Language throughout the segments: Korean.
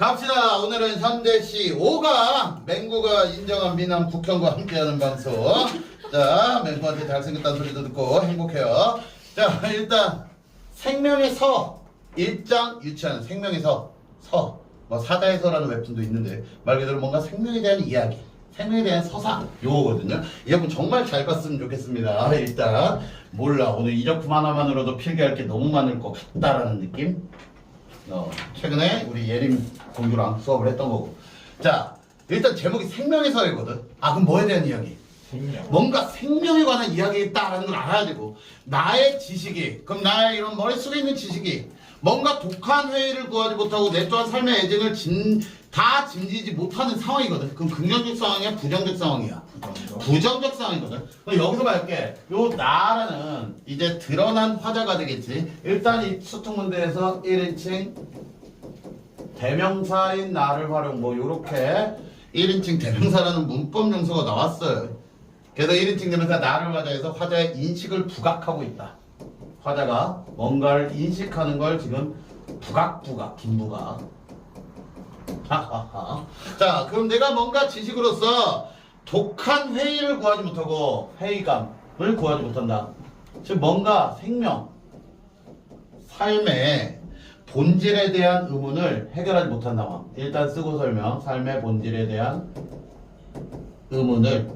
갑시다. 오늘은 현대시 5가 맹구가 인정한 미남 국형과 함께하는 방송. 자, 맹구한테 잘생겼다는 소리도 듣고 행복해요. 자, 일단 생명의 서 일장 유치하는 생명의 서 서. 뭐 사자의 서라는 웹툰도 있는데 말 그대로 뭔가 생명에 대한 이야기. 생명에 대한 서사 요거거든요. 이 작품 정말 잘 봤으면 좋겠습니다. 일단 몰라 오늘 이 작품 하나만으로도 필기할 게 너무 많을 것 같다라는 느낌. 어, 최근에 우리 예림 공주랑 수업을 했던 거고. 자, 일단 제목이 생명의 서예거든. 아, 그럼 뭐에 대한 이야기? 생명. 뭔가 생명에 관한 이야기가 있다라는 걸 알아야 되고, 나의 지식이, 그럼 나의 이런 머릿속에 있는 지식이, 뭔가 독한 회의를 구하지 못하고 내 또한 삶의 애증을 진, 다 짐지지 못하는 상황이거든. 그럼 긍정적 상황이야? 부정적 상황이야? 부정적 상황이거든. 그럼 여기서 말게. 요 나라는 이제 드러난 화자가 되겠지. 일단 이 수특문대에서 1인칭 대명사인 나를 활용 뭐 요렇게 1인칭 대명사라는 문법 용서가 나왔어요. 그래서 1인칭 대명사 나를 화자에서 화자의 인식을 부각하고 있다. 화자가 뭔가를 인식하는 걸 지금 부각부각 김부각. 자, 그럼 내가 뭔가 지식으로서 독한 회의를 구하지 못하고 회의감을 구하지 못한다. 즉 뭔가 생명, 삶의 본질에 대한 의문을 해결하지 못한 상황. 일단 쓰고 설명. 삶의 본질에 대한 의문을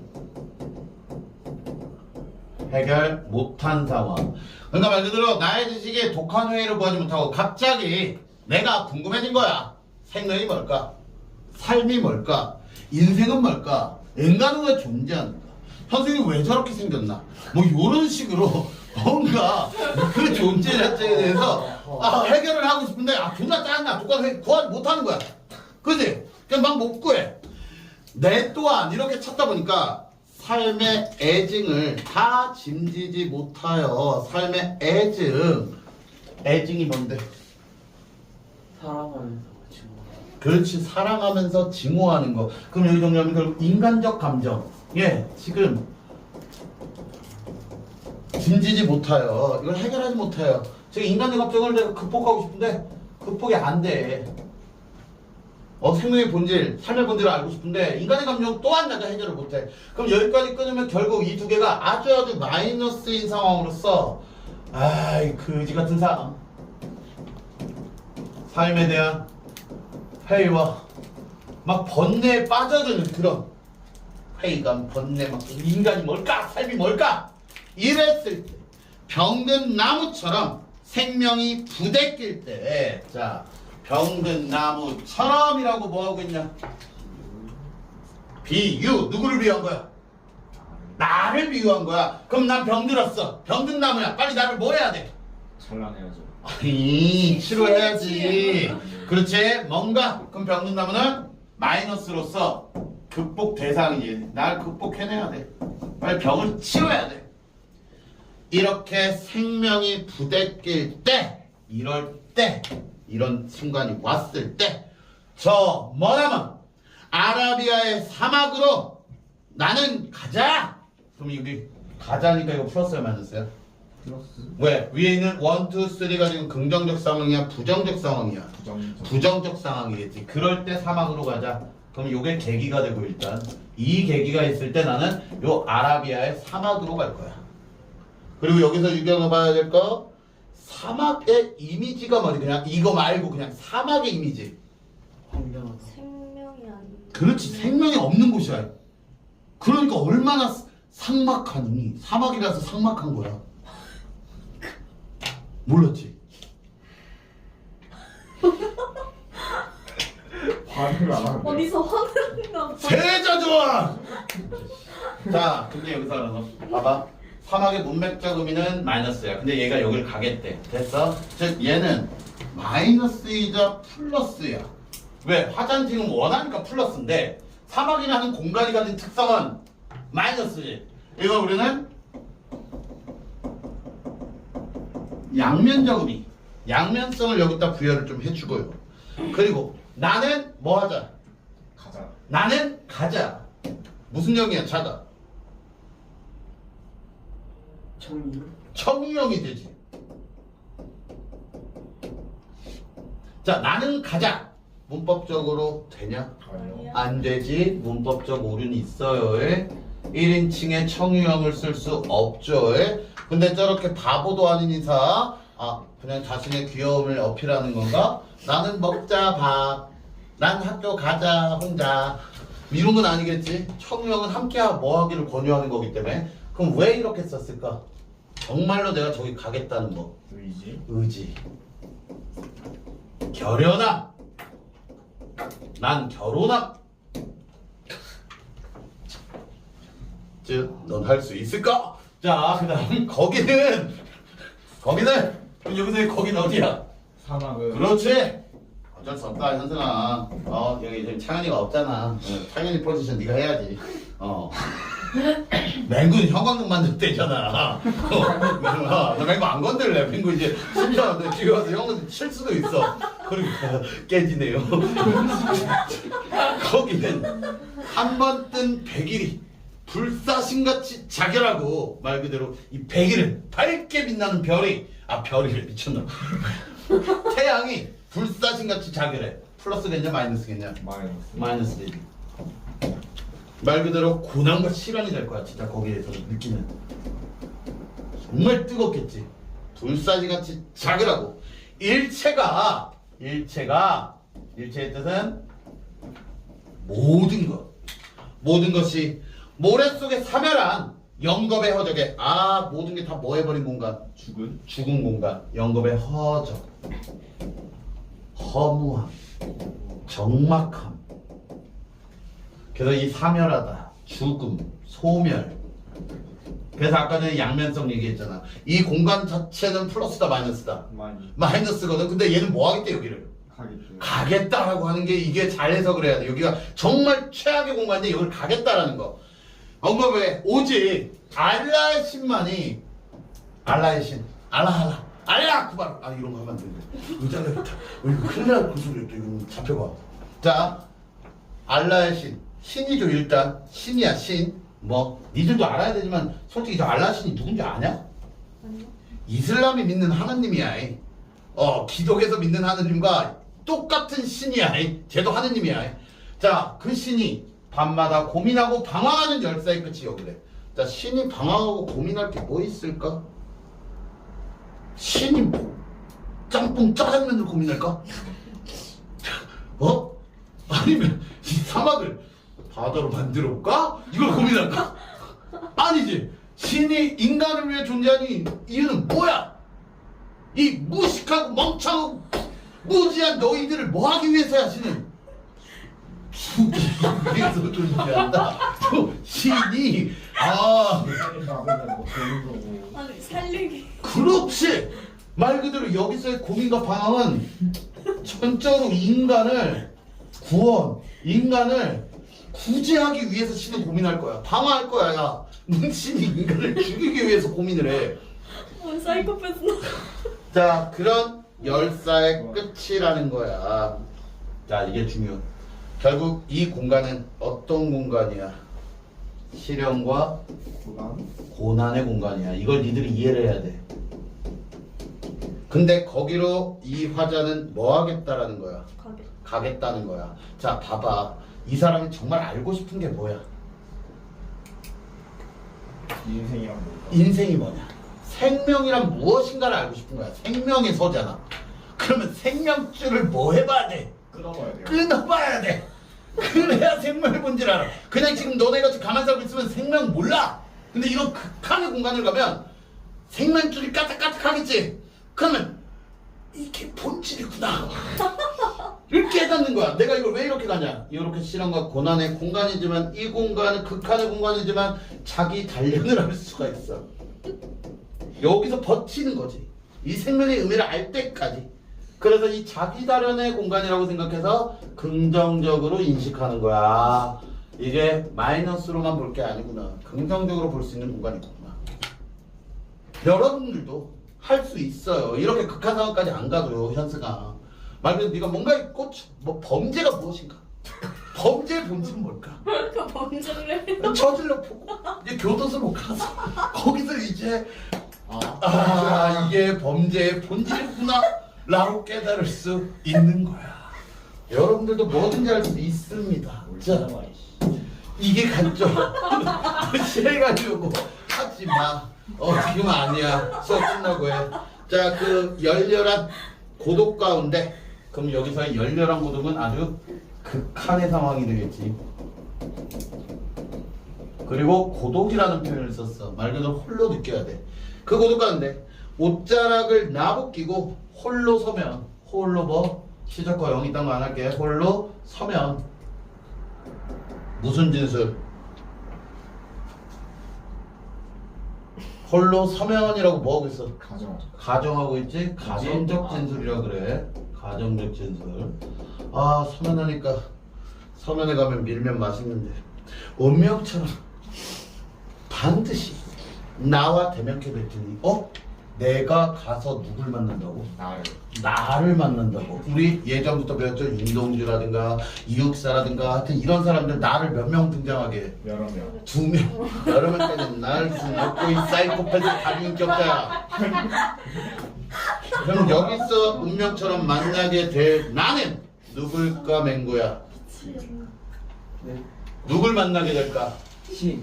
해결 못한 상황. 그러니까 말 그대로 나의 지식에 독한 회의를 구하지 못하고 갑자기 내가 궁금해진 거야. 생명이 뭘까? 삶이 뭘까? 인생은 뭘까? 인간은 왜 존재하는가? 선생님이 왜 저렇게 생겼나? 뭐 이런 식으로 뭔가 그 존재 자체에 대해서 아, 해결을 하고 싶은데 아 존나 짜증나 회의 구하지 못하는 거야. 그지? 그냥 막 못 구해. 내 또한 이렇게 찾다 보니까 삶의 애증을 다 짐지지 못하여 삶의 애증 애증이 뭔데? 지금 그렇지 사랑하면서 증오하는 거. 그럼 여기 정리하면 결국 인간적 감정. 예 지금 짐지지 못하여 이걸 해결하지 못해요. 지금 인간의 감정을 내가 극복하고 싶은데 극복이 안 돼. 어, 생명의 본질, 삶의 본질을 알고 싶은데 인간의 감정 또한 내가 해결을 못해. 그럼 여기까지 끊으면 결국 이 두 개가 아주 아주 마이너스인 상황으로서 아이 그지 같은 상황. 삶에 대한 회의와 막 번뇌에 빠져드는 그런 회의감, 번뇌, 막 인간이 뭘까, 삶이 뭘까 이랬을 때 병든 나무처럼 생명이 부대낄 때, 자 병든 나무처럼이라고 뭐 하고 있냐? 비유 누구를 비유한 거야? 나를 비유한 거야. 그럼 난 병들었어. 병든 나무야. 빨리 나를 뭐 해야 돼? 찬란해야죠. 아니 치료해야지. 그렇지. 뭔가. 그럼 병든 나무는 마이너스로서 극복 대상이지. 날 극복해내야 돼. 빨리 병을 치료해야 돼. 이렇게 생명이 부대낄 때 이럴 때 이런 순간이 왔을 때 저 뭐냐면 아라비아의 사막으로 나는 가자! 그럼 여기 가자니까 이거 마이너스야? 플러스 왜? 위에 있는 1, 2, 3가 지금 긍정적 상황이야? 부정적 상황이야? 부정. 부정적 상황이겠지. 그럴 때 사막으로 가자. 그럼 요게 계기가 되고 일단 이 계기가 있을 때 나는 요 아라비아의 사막으로 갈 거야. 그리고 여기서 유경을 봐야 될 거 사막의 이미지가 뭐지? 그냥 이거 말고 그냥 사막의 이미지. 생명이 아닌 그렇지 생명이 없는 곳이야. 그러니까 얼마나 사- 삭막하니 사막이라서 삭막한 거야. 몰랐지? 반응을 안 하는데. 어디서 화를 나 세자 좋아. 자, 근데 여기서 알아서 봐봐. 사막의 문맥적 의미는 마이너스야. 근데 얘가 여기를 가겠대. 됐어? 즉 얘는 마이너스이자 플러스야. 왜? 화잔팅은 원하니까 플러스인데 사막이라는 공간이 가진 특성은 마이너스지. 이거 우리는 양면적 의미, 양면성을 여기다 부여를 좀 해주고요. 그리고 나는 뭐 하자? 가자. 나는 가자. 무슨 형이야, 자가? 청유 청유형이 되지. 자, 나는 가자. 문법적으로 되냐? 아니요. 안 되지. 문법적 오류는 있어요. 1인칭의 청유형을 쓸 수 없죠. 근데 저렇게 바보도 아닌 이사, 아, 그냥 자신의 귀여움을 어필하는 건가? 나는 먹자, 밥. 난 학교 가자, 혼자. 이런 건 아니겠지. 청유형은 함께 뭐 하기를 권유하는 거기 때문에. 그럼 왜 이렇게 썼을까? 정말로 내가 저기 가겠다는 거. 의지. 의지. 결연함. 난 결혼함. 즉, 넌 할 수 있을까? 자, 그다음 거기는 거기는 여기서 거긴 어디야? 사막은 그렇지. 어쩔 수 없다, 현승아. 어, 여기 지금 창현이가 없잖아. 어, 창현이 포지션 네가 해야지. 어. 맹구는 형광등 만들 때잖아. 어, 나 맹구 안 건들래. 맹구 이제 심지어 너 집에 와서 형광등 칠 수도 있어. 그러니까 깨지네요. 거기는 한 번 뜬 백일이 불사신같이 자결하고 말 그대로 이 백일은 밝게 빛나는 별이 아 별이래 미쳤나. 태양이 불사신같이 자결해. 플러스겠냐 마이너스겠냐? 마이너스. 마이너스 되지 말 그대로 고난과 시련이 될 거야 진짜 거기에서 느끼는. 정말 뜨겁겠지. 불사신같이 자결하고. 일체가 일체가 일체의 뜻은 모든 것. 모든 것이 모래 속에 사멸한 영겁의 허적에 아 모든 게 다 뭐 해버린 공간 죽은. 죽은 공간 영겁의 허적 허무함 적막함 그래서 이 사멸하다 죽음 소멸 그래서 아까 전에 양면성 얘기했잖아 이 공간 자체는 플러스다 마이너스다 많이. 마이너스거든 근데 얘는 뭐 하겠대 여기를 가겠죠. 가겠다라고 하는 게 이게 잘 해석을 해야 돼. 여기가 정말 최악의 공간인데 여기를 가겠다라는 거. 언급에 오직 알라의 신만이 알라의 신, 알라 알라, 알라 쿠바르. 아 이런 거 하면 안 되는데. 있다. 어, 이거 큰일 날그 소리 또 이거 잡혀봐. 자, 알라의 신, 신이죠 일단 신이야 신. 뭐 니들도 알아야 되지만 솔직히 저 알라 신이 누군지 아냐? 이슬람이 믿는 하느님이야. 이. 어, 기독에서 믿는 하느님과 똑같은 신이야. 이. 쟤도 하느님이야. 이. 자, 그 신이 밤마다 고민하고 방황하는 열사의 끝이 여기래. 자, 신이 방황하고 고민할 게 뭐 있을까? 신이 뭐 짬뽕 짜장면을 고민할까? 어? 아니면 이 사막을 바다로 만들어 볼까? 이걸 고민할까? 아니지. 신이 인간을 위해 존재하는 이유는 뭐야? 이 무식하고 멍청하고 무지한 너희들을 뭐 하기 위해서야 신은? 위해서 존재한다. 또 신이 아 세상에 막으면 뭐 되는 거고. 아니 살리기. 그렇지. 말 그대로 여기서의 고민과 방황은 전적으로 인간을 구원, 인간을 구제하기 위해서 신은 고민할 거야. 방황할 거야. 야, 넌 신이 인간을 죽이기 위해서 고민을 해. 어, 사이코패스 나. 자, 그런 열사의 끝이라는 거야. 자, 이게 중요. 결국 이 공간은 어떤 공간이야? 시련과 고난. 고난의 공간이야. 이걸 니들이 이해를 해야 돼. 근데 거기로 이 화자는 뭐 하겠다라는 거야? 가게. 가겠다는 거야. 자, 봐봐. 이 사람이 정말 알고 싶은 게 뭐야? 인생이란 뭘까? 인생이 뭐냐? 생명이란 무엇인가를 알고 싶은 거야. 생명의 서잖아. 그러면 생명줄을 뭐 해봐야 돼? 끊어봐야 돼요. 끊어봐야 돼. 그래야 생명의 본질 알아. 그냥 지금 너네 같이 가만 살고 있으면 생명 몰라. 근데 이런 극한의 공간을 가면 생명줄이 까딱까딱하겠지. 그러면 이게 본질이구나. 이렇게 깨닫는 거야. 내가 이걸 왜 이렇게 가냐? 이렇게 실험과 고난의 공간이지만 이 공간은 극한의 공간이지만 자기 단련을 할 수가 있어. 여기서 버티는 거지. 이 생명의 의미를 알 때까지. 그래서 이 자기 단련의 공간이라고 생각해서 긍정적으로 인식하는 거야. 이게 마이너스로만 볼 게 아니구나. 긍정적으로 볼 수 있는 공간이구나. 여러분들도 할 수 있어요. 이렇게 극한 상황까지 안 가도 현수가. 말 그대로 네가 뭔가 이 꽂, 뭐 범죄가 무엇인가? 범죄의 본질은 뭘까? 그 범죄를 해. 저질러 보고 이제 교도소로 가서 거기서 이제 아, 아 이게 범죄의 본질이구나 라고 깨달을 수 있는 거야 여러분들도 뭐든지 할 수 있습니다. 자, 이게 간죠. 취해가지고 하지 마. 어 지금 아니야. 수업 끝나고 해. 자, 그 열렬한 고독 가운데 그럼 여기서의 열렬한 고독은 아주 극한의 상황이 되겠지. 그리고 고독이라는 표현을 썼어. 말 그대로 홀로 느껴야 돼. 그 고독 가운데 옷자락을 나붙끼고 홀로 서면 홀로 뭐 시작과 영이 있다는 거안 할게. 홀로 서면 무슨 진술? 홀로 서면이라고 뭐하고 있어? 가정. 가정하고 있지? 가정적 진술이라 그래. 가정적 진술. 아 서면하니까 서면에 가면 밀면 맛있는데 운명처럼 반드시 나와 대면케 될 테니 어? 내가 가서 누굴 만난다고? 나를. 나를 만난다고. 우리 예전부터 배웠죠. 윤동주라든가 이육사라든가 하여튼 이런 사람들 나를 몇 명 등장하게 해? 여러 명. 두 명. 여러 명까지 날 먹고 이 사이코패스 다인격자야. 그럼 여기서 운명처럼 만나게 될 나는 누굴까 맹구야? 네. 누굴 만나게 될까? 시.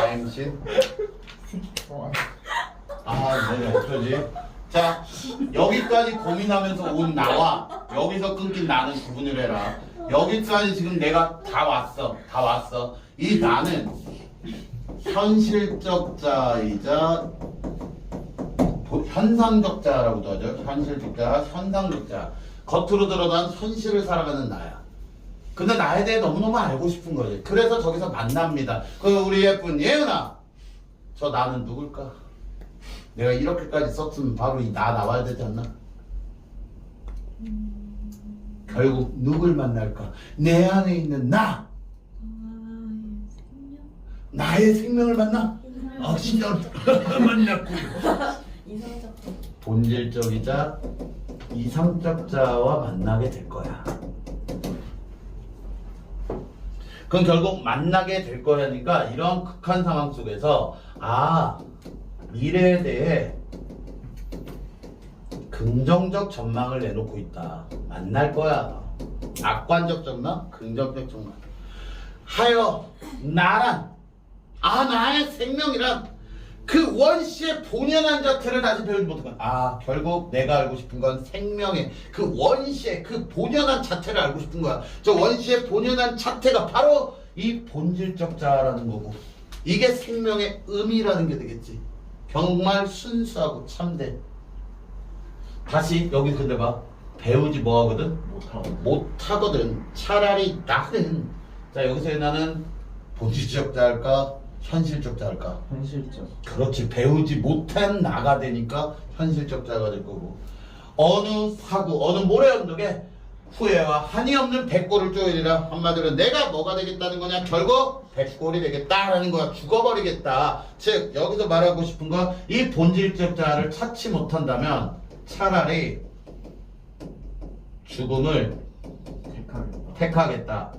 당신? 어, 아, 네, 어쩌지? 자, 여기까지 고민하면서 온 나와 여기서 끊긴 나는 구분을 해라. 여기까지 지금 내가 다 왔어. 다 왔어. 이 나는 현실적 자이자 도- 현상적 자라고도 하죠. 현실적 자, 현상적 자. 겉으로 드러난 현실을 살아가는 나야. 근데 나에 대해 너무너무 알고 싶은 거지. 그래서 저기서 만납니다. 그 우리 예쁜 예은아. 저 나는 누굴까? 내가 이렇게까지 썼으면 바로 이 나 나와야 되지 않나? 결국 누굴 만날까? 내 안에 있는 나! 나의 생명을 만나? 아 진짜 만났고 이상적 본질적이자 이상적자와 만나게 될 거야. 그럼 결국 만나게 될 거라니까 이런 극한 상황 속에서 아 미래에 대해 긍정적 전망을 내놓고 있다. 만날 거야. 악관적 전망, 긍정적 전망. 하여 나란 아 나의 생명이란 그 원시의 본연한 자태를 다시 배우지 못한 아 결국 내가 알고 싶은 건 생명의 그 원시의 그 본연한 자태를 알고 싶은 거야 저 원시의 본연한 자태가 바로 이 본질적 자라는 거고 이게 생명의 의미라는 게 되겠지 정말 순수하고 참된 다시 여기 근데 봐 배우지 뭐 하거든 못하고. 못하거든. 차라리 나는 자 여기서 나는 본질적 자 할까 현실적 자 할까? 현실적. 그렇지 배우지 못한 나가 되니까 현실적 자가 될 거고 어느 사고 어느 모래 언덕에 후회와 한이 없는 백골을 쪼이리라 한마디로 내가 뭐가 되겠다는 거냐 결국 백골이 되겠다라는 거야 죽어버리겠다 즉 여기서 말하고 싶은 건 이 본질적 자를 찾지 못한다면 차라리 죽음을 택하겠다. 택하겠다.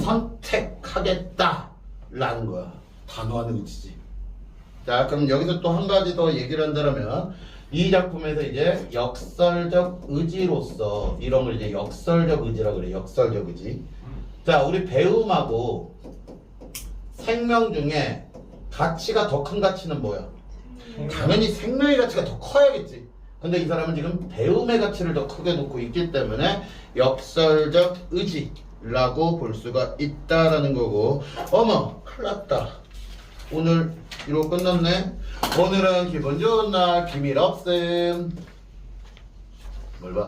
선택하겠다 라는 거야. 단호한 의지지. 자, 그럼 여기서 또 한 가지 더 얘기를 한다면 이 작품에서 이제 역설적 의지로서 이런 걸 이제 역설적 의지라 그래. 역설적 의지. 자, 우리 배움하고 생명 중에 가치가 더 큰 가치는 뭐야? 당연히 생명의 가치가 더 커야겠지. 근데 이 사람은 지금 배움의 가치를 더 크게 놓고 있기 때문에 역설적 의지라고 볼 수가 있다라는 거고 어머 큰일 났다 오늘 이러고 끝났네 오늘은 기분 좋은 날 기밀 없음 뭘 봐?